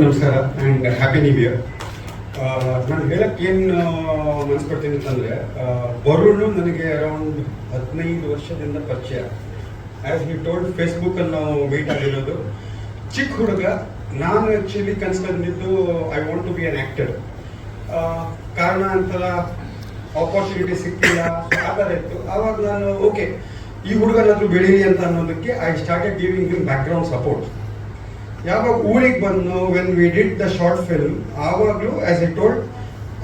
ನಮಸ್ಕಾರ and happy new year ನಾನು ಹೇಳಕ್ಕೆ ಏನು ಮನಸ್ಸು ಅಂತಂದರೆ ವರುಣ್ ನನಗೆ ಅರೌಂಡ್ ಹದಿನೈದು ವರ್ಷದಿಂದ ಪರಿಚಯ. ಆ್ಯಸ್ ಹಿ ಟೋಲ್ಡ್ ಫೇಸ್ಬುಕ್ಕಲ್ಲಿ ನಾವು ಮೀಟ್ ಆಗಿರೋದು, ಚಿಕ್ಕ ಹುಡುಗ, ನಾನು actually ಕನ್ಸ್ಕೊಂಡಿದ್ದು I want to be an actor ಕಾರಣ ಆಪರ್ಚುನಿಟಿ ಸಿಕ್ಕಿಲ್ಲ ಆ ಥರ ಇತ್ತು. ಆವಾಗ ನಾನು ಓಕೆ ಈ ಹುಡುಗನಾದರೂ ಬೆಳೀಲಿ ಅಂತ ಅನ್ನೋದಕ್ಕೆ I started giving him background support ಯಾವಾಗ ಊರಿಗೆ ಬಂದು when we did the short film ಆವಾಗಲೂ as a told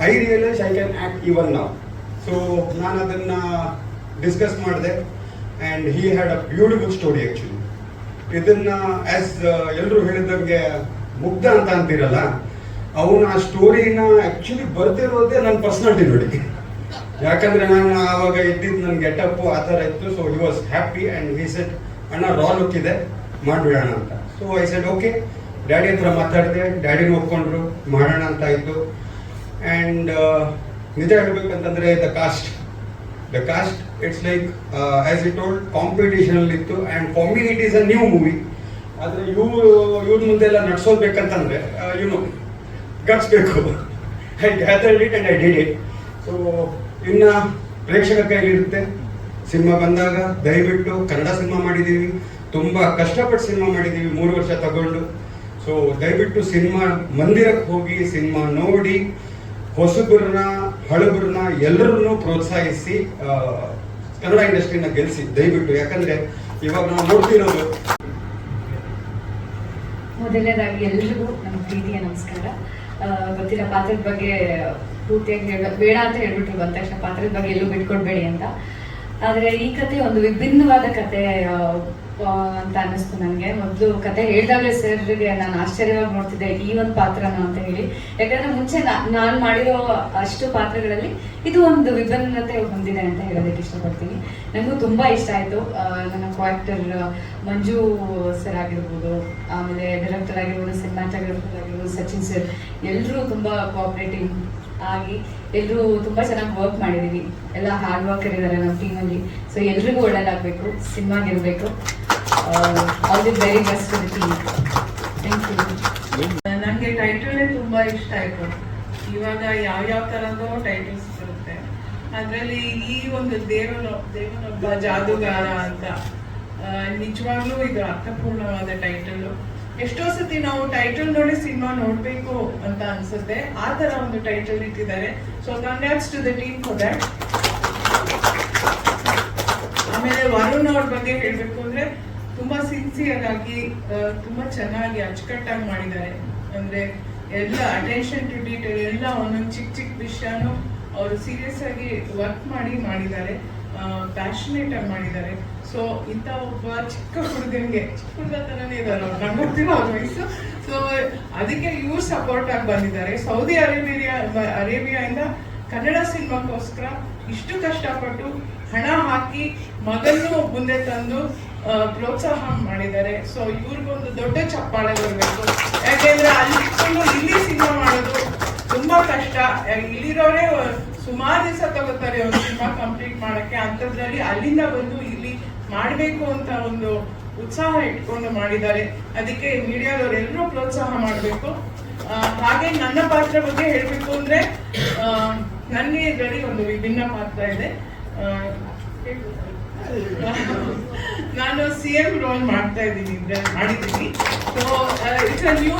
I realise I can act even ನಾವು ಸೊ ನಾನು ಅದನ್ನು ಡಿಸ್ಕಸ್ ಮಾಡಿದೆ. And he had a beautiful story actually ಇದನ್ನು ಆ್ಯಸ್ ಎಲ್ಲರೂ ಹೇಳಿದಂಗೆ ಮುಗ್ಧ ಅಂತ ಅಂತೀರಲ್ಲ, ಅವನು ಆ ಸ್ಟೋರಿನ ಆ್ಯಕ್ಚುಲಿ ಬರ್ತಿರೋದೇ ನನ್ನ ಪರ್ಸ್ನಾಲಿಟಿ ನೋಡಿ. ಯಾಕಂದರೆ ನಾನು ಆವಾಗ ಇದ್ದಿದ್ದು ನನ್ನ ಗೆಟಪ್ಪು ಆ ಥರ ಇತ್ತು so he was happy and he said ಅಣ್ಣ ರಾ ಲುಕ್ ಇದೆ. ಮಾಡಿಬಿಡೋಣ ಅಂತ. So I said okay daddy ಹತ್ರ ಮಾತಾಡಿದೆ. ಡ್ಯಾಡಿನ ಒಪ್ಕೊಂಡ್ರು ಮಾಡೋಣ ಅಂತ ಇತ್ತು ಆ್ಯಂಡ್ ನಿಜ ಹೇಳ್ಬೇಕಂತಂದ್ರೆ the cast the cast it's like as it old ಕಾಂಪಿಟೇಷನಲ್ಲಿ ಇತ್ತು. And ಕಾಮಿ it is a new movie ಆದರೆ ಇವ್ರು, ಇವ್ರ ಮುಂದೆ ಎಲ್ಲ ನಡ್ಸೋದ್ಬೇಕಂತಂದ್ರೆ ಗಟ್ಸ್ ಬೇಕು. I gathered it and I did it so ಇನ್ನು ಪ್ರೇಕ್ಷಕ ಕೈಲಿರುತ್ತೆ. ಸಿನಿಮಾ ಬಂದಾಗ, ದಯವಿಟ್ಟು ಕನ್ನಡ ಸಿನಿಮಾ ಮಾಡಿದ್ದೀವಿ. ತುಂಬ ಕಷ್ಟಪಟ್ಟು ಸಿನಿಮಾ ಮಾಡಿದ್ದೀವಿ ಮೂರು ವರ್ಷ ತಗೊಂಡು. ಸೊ ದಯವಿಟ್ಟು ಸಿನಿಮಾ ಮಂದಿರಕ್ಕೆ ಹೋಗಿ, ಸಿನಿಮಾ ನೋಡಿ ಹೊಸಬ್ರನ್ನ ಹಳಬ್ರನ್ನ ಎಲ್ಲರನ್ನೂ ಪ್ರೋತ್ಸಾಹಿಸಿ ಕನ್ನಡ ಇಂಡಸ್ಟ್ರಿನ ಗೆಲ್ಲಿಸಿ ದಯವಿಟ್ಟು. ಯಾಕಂದ್ರೆ ಇವಾಗ ನಾವು ನೋಡ್ತಿರೋದು ಮೊದಲನೇದಾಗಿ ಎಲ್ರಿಗೂ ನಮ್ಮ ಪ್ರೀತಿಯ ನಮಸ್ಕಾರ. ಗೊತ್ತಿಲ್ಲ, ಪಾತ್ರದ ಬಗ್ಗೆ ಪೂರ್ತಿಯಾಗಿ ಬೇಡ ಅಂತ ಹೇಳ್ಬಿಟ್ರು, ಬಂದ ತಕ್ಷಣ ಪಾತ್ರದ ಬಗ್ಗೆ ಎಲ್ಲೂ ಬಿಟ್ಕೊಡ್ಬೇಡಿ ಅಂತ. ಆದರೆ ಈ ಕತೆ ಒಂದು ವಿಭಿನ್ನವಾದ ಕತೆ ಅಂತ ಅನ್ನಿಸ್ತು ನನಗೆ. ಮೊದಲು ಕತೆ ಹೇಳಿದಾಗಲೇ ಸರ್ಗೆ ನಾನು ಆಶ್ಚರ್ಯವಾಗಿ ನೋಡ್ತಿದ್ದೆ, ಈ ಒಂದು ಪಾತ್ರನ ಅಂತ ಹೇಳಿ. ಯಾಕಂದ್ರೆ ಮುಂಚೆ ನಾನು ಮಾಡಿರೋ ಅಷ್ಟು ಪಾತ್ರಗಳಲ್ಲಿ ಇದು ಒಂದು ವಿಭಿನ್ನತೆ ಹೊಂದಿದೆ ಅಂತ ಹೇಳೋದಕ್ಕೆ ಇಷ್ಟಪಡ್ತೀನಿ. ನನಗೂ ತುಂಬಾ ಇಷ್ಟ ಆಯ್ತು. ನನ್ನ ಕ್ವಾಕ್ಟರ್ ಮಂಜು ಸರ್ ಆಗಿರ್ಬೋದು, ಆಮೇಲೆ ಡೈರೆಕ್ಟರ್ ಆಗಿರ್ಬೋದು ಸಿನಿಮಾಟೋಗ್ರಾಫರ್ ಆಗಿರ್ಬೋದು, ಸಚಿನ್ ಸರ್ ಎಲ್ಲರೂ ತುಂಬಾ ಕೋಆಪರೇಟಿವ್ ಆಗಿ ಎಲ್ಲರೂ ತುಂಬಾ ಚೆನ್ನಾಗಿ ವರ್ಕ್ ಮಾಡಿದೀವಿ. ಎಲ್ಲ ಹಾರ್ಡ್ ವರ್ಕರ್ ಇದ್ದಾರೆ ನಮ್ಮ ಟೀಮಲ್ಲಿ ಸೊ ಎಲ್ರಿಗೂ ಒಳ್ಳೇದಾಗಬೇಕು ಸಿನಿಮಾ ಗೆಲ್ಲಬೇಕು all the very best for the team thank you ನನಗೆ ಟೈಟಲೇ ತುಂಬ ಇಷ್ಟ ಆಯಿತು. ಇವಾಗ ಯಾವ ಯಾವ ತರದ್ದು ಟೈಟಲ್ಸ್ ಬರುತ್ತೆ ಅದರಲ್ಲಿ ಈ ಒಂದು ದೇವನ, ದೇವನೊಬ್ಬ ಜಾದೂಗಾರ ಅಂತ ನಿಜವಾಗಲೂ ನಿಜವಾಗ್ಲೂ ಇದು ಅರ್ಥಪೂರ್ಣವಾದ ಟೈಟಲ್ ಎಷ್ಟೋ ಸತಿ ನಾವು ಟೈಟಲ್ ನೋಡಿ ಸಿನಿಮಾ ನೋಡಬೇಕು ಅಂತ ಅನ್ಸುತ್ತೆ. ಆ ತರ ಒಂದು ಟೈಟಲ್ ಇಟ್ಟಿದ್ದಾರೆ. So congrats to the team for that ಆಮೇಲೆ ವರುಣ್ ಅವ್ರ ಬಗ್ಗೆ ಹೇಳಬೇಕು ಅಂದ್ರೆ ತುಂಬಾ ಸಿನ್ಸಿಯರ್ ಆಗಿ ತುಂಬಾ ಚೆನ್ನಾಗಿ ಅಚ್ಚುಕಟ್ಟಾಗಿ ಮಾಡಿದ್ದಾರೆ. ಅಂದ್ರೆ ಎಲ್ಲ ಅಟೆನ್ಷನ್ ಟು ಡೀಟೇಲ್ ಎಲ್ಲ ಒಂದೊಂದು ಚಿಕ್ಕ ಚಿಕ್ಕ ವಿಷಯನೂ ಅವರು ಸೀರಿಯಸ್ ಆಗಿ ವರ್ಕ್ ಮಾಡಿ ಮಾಡಿದ್ದಾರೆ. ಪ್ಯಾಷನೇಟ್ ಆಗಿ ಮಾಡಿದ್ದಾರೆ. ಸೊ ಇಂಥ ಒಬ್ಬ ಚಿಕ್ಕ ಹುಡುಗನಿಗೆ, ಚಿಕ್ಕ ಹುಡುಗ ತರನೇ ಇದ್ದಾರೆ ಅವ್ರು ನಂಗೆ ಗೊತ್ತಿರೋ ವಯಸ್ಸು. ಸೊ ಅದಕ್ಕೆ ಇವ್ರು ಸಪೋರ್ಟ್ ಆಗಿ ಬಂದಿದ್ದಾರೆ. ಸೌದಿ ಅರೇಬಿಯಾ ಅರೇಬಿಯಾಯಿಂದ ಕನ್ನಡ ಸಿನಿಮಾಕ್ಕೋಸ್ಕರ ಇಷ್ಟು ಕಷ್ಟಪಟ್ಟು ಹಣ ಹಾಕಿ ಮಗನ್ನು ಮುಂದೆ ತಂದು ಪ್ರೋತ್ಸಾಹ ಮಾಡಿದ್ದಾರೆ. ಸೊ ಇವ್ರಿಗೊಂದು ದೊಡ್ಡ ಚಪ್ಪಾಳೆ ಬರಬೇಕು. ಯಾಕೆಂದ್ರೆ ಅಲ್ಲಿ ಇಲ್ಲಿ ಸಿನಿಮಾ ಮಾಡೋದು ತುಂಬಾ ಕಷ್ಟ. ಇಲ್ಲಿರೋರೇ ಸುಮಾರು ದಿವಸ ತಗೋತಾರೆ ಒಂದು ಸಿನಿಮಾ ಕಂಪ್ಲೀಟ್ ಮಾಡಕ್ಕೆ. ಅಂಥದ್ರಲ್ಲಿ ಅಲ್ಲಿಂದ ಬಂದು ಇಲ್ಲಿ ಮಾಡಬೇಕು ಅಂತ ಒಂದು ಉತ್ಸಾಹ ಇಟ್ಕೊಂಡು ಮಾಡಿದ್ದಾರೆ. ಅದಕ್ಕೆ ಮೀಡಿಯಾದವರೆಲ್ಲರೂ ಪ್ರೋತ್ಸಾಹ ಮಾಡಬೇಕು. ಹಾಗೆ ನನ್ನ ಪಾತ್ರ ಬಗ್ಗೆ ಹೇಳಬೇಕು ಅಂದ್ರೆ ನನಗೆ ಇದರಲ್ಲಿ ಒಂದು ವಿಭಿನ್ನ ಪಾತ್ರ ಇದೆ. ನಾನು ಸಿ ಎಂ ರೋಲ್ ಮಾಡ್ತಾ ಇದ್ದೀನಿ ಮಾಡಿದ್ದೀನಿ. So it's a new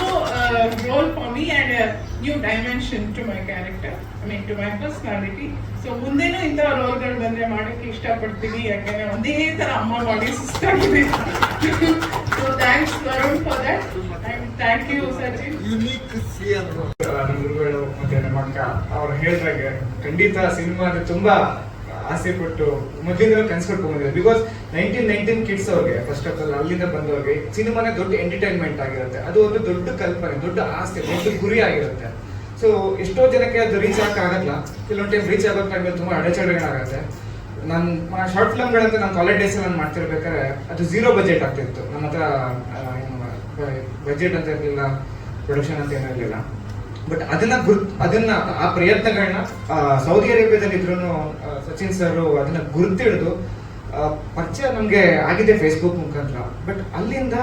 role for me and new dimension to my character I mean to my personality so ಮುಂದೆನೂ ಇಂಥ ರೋಲ್ಗಳು ಬಂದ್ರೆ ಮಾಡೋಕ್ಕೆ ಇಷ್ಟಪಡ್ತೀನಿ ಯಾಕೆಂದರೆ ಒಂದೇ ಥರ ಅಮ್ಮ ಮಾಡಿ ಸುಸ್ತಾಗಿದೆ. So thanks Varun for that and thank you Sachin unique C M ನಮ್ಮ ಗುರುಗಳು ಮತ್ತೆ ನಮ್ಮ ಅಕ್ಕ ಅವ್ರು ಹೇಳಿದಾಗೆ ಖಂಡಿತ ಸಿನಿಮಾ ತುಂಬಾ ಆಸೆ ಪಟ್ಟು ಮೊದಲಿಂದ ಕನ್ಸ್ ಬಂದಿದ್ದಾರೆ ಬಿಕಾಸ್ ನೈನ್ಟೀನ್ ನೈನ್ಟೀನ್ ಕಿಡ್ಸ್ ಅವ್ರಿಗೆ ಫಸ್ಟ್ ಆಫ್ ಆಲ್ ಅಲ್ಲಿಂದ ಬಂದವ್ರಿಗೆ ಸಿನಿಮಾನೇ ದೊಡ್ಡ ಎಂಟರ್ಟೈನ್ಮೆಂಟ್ ಆಗಿರುತ್ತೆ. ಅದು ಒಂದು ದೊಡ್ಡ ಕಲ್ಪನೆ, ದೊಡ್ಡ ಆಸೆ, ದೊಡ್ಡ ಗುರಿ ಆಗಿರುತ್ತೆ. ಸೊ ಎಷ್ಟೋ ಜನಕ್ಕೆ ಅದು ರೀಚ್ ಆಗಲ್ಲ. ಕೆಲವೊಂದು ಟೈಮ್ ರೀಚ್ ಆಗೋ ತುಂಬ ಅಡೆಚಣೆಗಳಾಗುತ್ತೆ ನಾನು ಶಾರ್ಟ್ ಫಿಲ್ಮ್ಗಳಂತ ನಾನು ಕಾಲೇಜ್ ಡೇಸ್ ನಾನು ಮಾಡ್ತಿರ್ಬೇಕಾದ್ರೆ ಅದು ಝೀರೋ ಬಜೆಟ್ ಆಗ್ತಿತ್ತು. ನಮ್ಮ ಹತ್ರ ಬಜೆಟ್ ಅಂತ ಇರಲಿಲ್ಲ ಪ್ರೊಡಕ್ಷನ್ ಅಂತ ಏನೂ ಇರಲಿಲ್ಲ. ಬಟ್ ಅದನ್ನ ಅದನ್ನ ಆ ಪ್ರಯತ್ನಗಳನ್ನ ಸೌದಿ ಅರೇಬಿಯಾದಲ್ಲಿ ಇದ್ರು ಸಚಿನ್ ಸರ್ ಅದನ್ನ ಗುರುತಿಡಿದು ಪರಿಚಯ ನಮ್ಗೆ ಆಗಿದೆ ಫೇಸ್ಬುಕ್ ಮುಖಾಂತರ. ಬಟ್ ಅಲ್ಲಿಂದ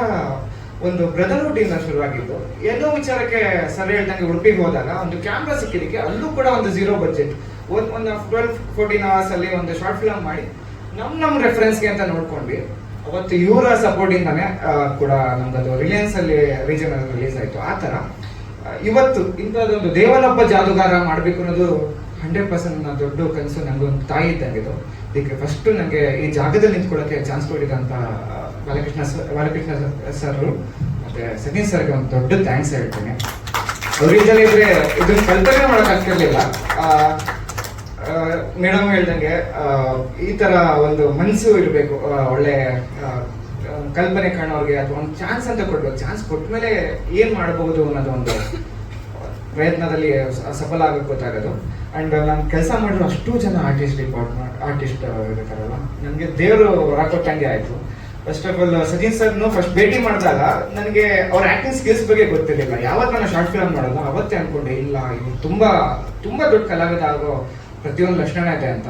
ಒಂದು ಬ್ರದರ್ಹುಡ್ ಇಂದ ಶುರುವಾಗಿದ್ದು ಏನೋ ವಿಚಾರಕ್ಕೆ ಸರ್ ಹೇಳ್ದಂಗೆ ಉಡುಪಿಗೆ ಹೋದಾಗ ಒಂದು ಕ್ಯಾಮ್ರಾ ಸಿಕ್ಕಿದಕ್ಕೆ ಅಲ್ಲೂ ಕೂಡ ಒಂದು ಝೀರೋ ಬಜೆಟ್ ಒಂದು ಒಂದು ಟ್ವೆಲ್ ಫೋರ್ಟೀನ್ ಅವರ್ಸ್ ಅಲ್ಲಿ ಒಂದು ಶಾರ್ಟ್ ಫಿಲಮ್ ಮಾಡಿ ನಮ್ ನಮ್ ರೆಫರೆನ್ಸ್ಗೆ ಅಂತ ನೋಡ್ಕೊಂಡ್ವಿ. ಅವತ್ತು ಇವರ ಸಪೋರ್ಟ್ ಇಂದಾನೆ ಆ, ಕೂಡ ನಮ್ದು ರಿಲಯನ್ಸ್ ಅಲ್ಲಿ ರೀಜನ್ ರಿಲೀಸ್ ಆಯ್ತು. ಆ ಆ, ಇವತ್ತು ಇಂಥದ್ದೊಂದು ದೇವನೊಬ್ಬ ಜಾದುಗಾರ ಮಾಡಬೇಕು ಅನ್ನೋದು ಹಂಡ್ರೆಡ್ ಪರ್ಸೆಂಟ್ ದೊಡ್ಡ ಕನಸು ನಂಗೊಂದು ತಾಯಿ ಇದ್ದಾಗಿದ್ದು ಇದಕ್ಕೆ ಫಸ್ಟ್ ನನಗೆ ಈ ಜಾಗದಲ್ಲಿ ನಿಂತ್ಕೊಳ್ಳೋಕೆ ಚಾನ್ಸ್ ಕೊಟ್ಟಿದಂತ ಆ, ಬಾಲಕೃಷ್ಣ ಸರ್ ಬಾಲಕೃಷ್ಣ ಸರ್ ಮತ್ತೆ ಸತೀಶ್ ಸರ್ಗೆ ಒಂದು ದೊಡ್ಡ ಥ್ಯಾಂಕ್ಸ್ ಹೇಳ್ತೀನಿ. ಅವ್ರಿಂದಲೇ ಇದ್ರೆ ಇದನ್ನ ಕಲ್ಪನೆ ಮಾಡಕ್ ಆಗ್ತಿರ್ಲಿಲ್ಲ. ಮೇಡಮ್ ಹೇಳ್ದಂಗೆ ಈ ತರ ಒಂದು ಮನಸ್ಸು ಇರಬೇಕು ಒಳ್ಳೆ ಕಲ್ಪನೆ ಕಾಣೋರಿಗೆ ಅಥವಾ ಒಂದು ಚಾನ್ಸ್ ಅಂತ ಕೊಡ್ಬೇಕು. ಚಾನ್ಸ್ ಕೊಟ್ಮೇಲೆ ಏನು ಮಾಡಬಹುದು ಅನ್ನೋದು ಒಂದು ಪ್ರಯತ್ನದಲ್ಲಿ ಸಫಲ ಆಗಕ್ಕೆ ಗೊತ್ತಾಗೋದು. ಅಂಡ್ ನಾನು ಕೆಲಸ ಮಾಡಿರೋ ಅಷ್ಟು ಜನ ಆರ್ಟಿಸ್ಟ್ ಡಿಪಾರ್ಟ್ಮೆಂಟ್ ಆರ್ಟಿಸ್ಟ್ ಇರ್ತಾರಲ್ಲ. ನನಗೆ ದೇವರು ಹೊರಕೊಟ್ಟಂಗೆ ಆಯಿತು. ಫಸ್ಟ್ ಆಫ್ ಆಲ್ ಸಜಿನ್ ಸರ್ನು ಫಸ್ಟ್ ಭೇಟಿ ಮಾಡಿದಾಗ ನನಗೆ ಅವ್ರ ಆಕ್ಟಿಂಗ್ ಸ್ಕಿಲ್ಸ್ ಬಗ್ಗೆ ಗೊತ್ತಿರಲಿಲ್ಲ. ಯಾವತ್ತು ನಾನು ಶಾರ್ಟ್ ಫಿಲ್ಮ್ ಮಾಡೋದು ಅವತ್ತೇ ಅನ್ಕೊಂಡೆ, ಇಲ್ಲ ಇವ್ರು ತುಂಬಾ ತುಂಬಾ ದೊಡ್ಡ ಕಲಾವಿದ ಆಗೋ ಪ್ರತಿಯೊಂದು ಲಕ್ಷಣ ಇದೆ ಅಂತ.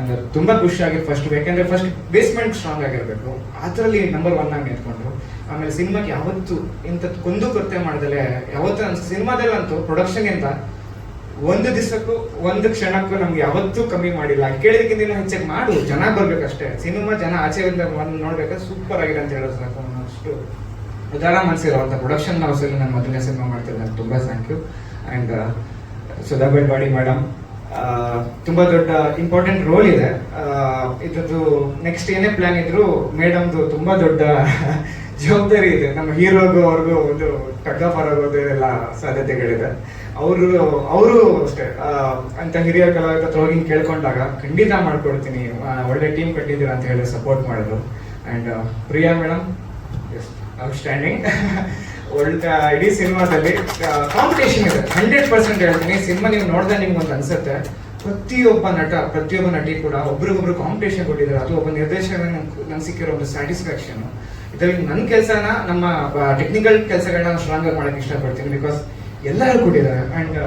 ನಂಗೆ ತುಂಬಾ ಖುಷಿ ಆಗಿತ್ತು ಫಸ್ಟ್ ಯಾಕಂದ್ರೆ ಫಸ್ಟ್ ಬೇಸ್ಮೆಂಟ್ ಸ್ಟ್ರಾಂಗ್ ಆಗಿರ್ಬೇಕು. ಅದರಲ್ಲಿ ನಂಬರ್ ಒನ್ ಆಗಿ ನಿಂತ್ಕೊಂಡ್ರು. ಆಮೇಲೆ ಸಿನಿಮಾಕ್ಕೆ ಯಾವತ್ತು ಇಂಥದ್ದು ಕೊಂದು ಕೃತ್ಯ ಮಾಡ್ದಲೆ ಯಾವತ್ತು ನನ್ನ ಸಿನಿಮಾದಲ್ಲಂತೂ ಪ್ರೊಡಕ್ಷನ್ಗಿಂತ ಒಂದು ದಿವಸಕ್ಕೂ, ಒಂದು ಕ್ಷಣಕ್ಕೂ ನಮ್ಗೆ ಯಾವತ್ತೂ ಕಮ್ಮಿ ಮಾಡಿಲ್ಲ. ಕೇಳಿದಕ್ಕಿಂತ ಹೆಚ್ಚಾಗಿ ಮಾಡು, ಜನ ಬರ್ಬೇಕಷ್ಟೇ. ಸಿನಿಮಾ ಜನ ಆಚೆಯಿಂದ ಬಂದು ನೋಡ್ಬೇಕಾದ್ರೆ ಸೂಪರ್ ಆಗಿದೆ ಅಂತ ಹೇಳೋದು ಸಾಕು ಅಷ್ಟು ಉದಾರ ಮನಸ್ಸಿರುವಂಥ ಪ್ರೊಡಕ್ಷನ್ ಹೌಸಲ್ಲಿ ನಾನು ಮೊದಲನೇ ಸಿನಿಮಾ ಮಾಡ್ತಿದ್ದೆ ತುಂಬ thank you and Sudha Badi madam ತುಂಬಾ ದೊಡ್ಡ ಇಂಪಾರ್ಟೆಂಟ್ ರೋಲ್ ಇದೆ. ಇದರದ್ದು ನೆಕ್ಸ್ಟ್ ಏನೇ ಪ್ಲಾನ್ ಇದ್ರು ಮೇಡಮ್ದು ತುಂಬಾ ದೊಡ್ಡ ಜವಾಬ್ದಾರಿ ಇದೆ. ನಮ್ಮ ಹೀರೋಗೂ ಅವ್ರಿಗೂ ಒಂದು ಟಗ್ ಆಗೋದು ಎಲ್ಲ ಸಾಧ್ಯತೆಗಳಿದೆ. ಅವರು ಅವರು ಅಷ್ಟೇ. ಅಂತ ಹಿರಿಯ ಕಲಾವಿದ ಹೋಗಿ ಕೇಳ್ಕೊಂಡಾಗ ಖಂಡಿತ ಮಾಡ್ಕೊಡ್ತೀನಿ. ಒಳ್ಳೆ ಟೀಮ್ ಕಟ್ಟಿದ್ದೀರಾ ಅಂತ ಹೇಳಿ ಸಪೋರ್ಟ್ ಮಾಡಿದ್ರು. ಅಂಡ್ ಪ್ರಿಯಾ ಮೇಡಮ್ ಔಟ್ಸ್ಟ್ಯಾಂಡಿಂಗ್ ಒಳ್ಳೆ ಇಡೀ ಸಿನಿಮಾದಲ್ಲಿ ಕಾಂಪಿಟೇಷನ್ ಇದೆ. ಹಂಡ್ರೆಡ್ ಪರ್ಸೆಂಟ್ ಹೇಳ್ತೀನಿ. ಸಿನಿಮಾ ನೀವು ನೋಡಿದ್ರೆ ನಿಮ್ಗೆ ಒಂದು ಅನ್ಸುತ್ತೆ. ಪ್ರತಿಯೊಬ್ಬ ನಟ, ಪ್ರತಿಯೊಬ್ಬ ನಟಿ ಕೂಡ ಒಬ್ರಿಗೊಬ್ರು ಕಾಂಪಿಟೇಷನ್ ಕೊಟ್ಟಿದ್ದಾರೆ. ಅದು ಒಬ್ಬ ನಿರ್ದೇಶಕ ನಂಗೆ ಸಿಕ್ಕಿರೋ ಒಂದು ಸ್ಯಾಟಿಸ್ಫ್ಯಾಕ್ಷನ್ ಇದರಲ್ಲಿ ನನ್ನ ಕೆಲಸನ ನಮ್ಮ ಟೆಕ್ನಿಕಲ್ ಕೆಲಸಗಳನ್ನ ಸ್ಟ್ರಾಂಗ್ ಆಗಿ ಮಾಡೋಕ್ಕೆ ಇಷ್ಟಪಡ್ತೀನಿ ಬಿಕಾಸ್ ಎಲ್ಲರೂ ಕೊಟ್ಟಿದ್ದಾರೆ. ಅಂಡ್